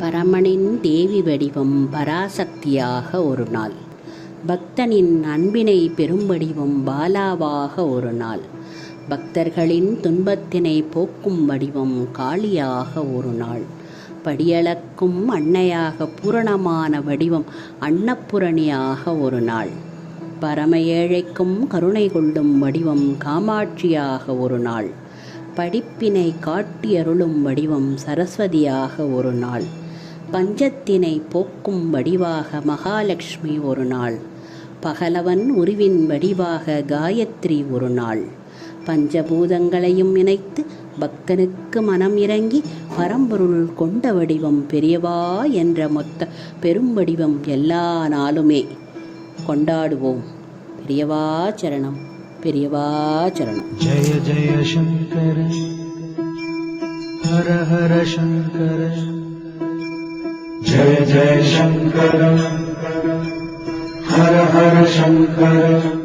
பரமனின் தேவி வடிவம் பராசக்தியாக ஒரு நாள். பக்தனின் அன்பினை பெரும் வடிவம் பாலாவாக ஒரு நாள். பக்தர்களின் துன்பத்தினை போக்கும் வடிவம் காளியாக ஒரு நாள். படியளக்கும் அன்னையாக பூரணமான வடிவம் அன்னபூரணியாக ஒரு நாள். பரம ஏழைக்கும் கருணை கொள்ளும் வடிவம் காமாட்சியாக ஒரு நாள். படிப்பினை காட்டியருளும் வடிவம் சரஸ்வதியாக ஒரு நாள். பஞ்சத்தினை போக்கும் வடிவாக மகாலட்சுமி ஒரு நாள் பகலவன் உருவின் வடிவாக காயத்ரி ஒரு நாள் பஞ்சபூதங்களையும் இணைத்து பக்தனுக்கு மனம் இறங்கி பரம்பொருள் கொண்ட வடிவம் பெரியவா என்ற மொத்த பெரும் வடிவம் எல்லா நாளுமே. கொண்டாடுவோம். பெரியவா சரணம். பெரியவா சரணம். ஜெய ஜெய சங்கர ஹர ஹர சங்கர. जय जय शङ्कर। हर हर शङ्कर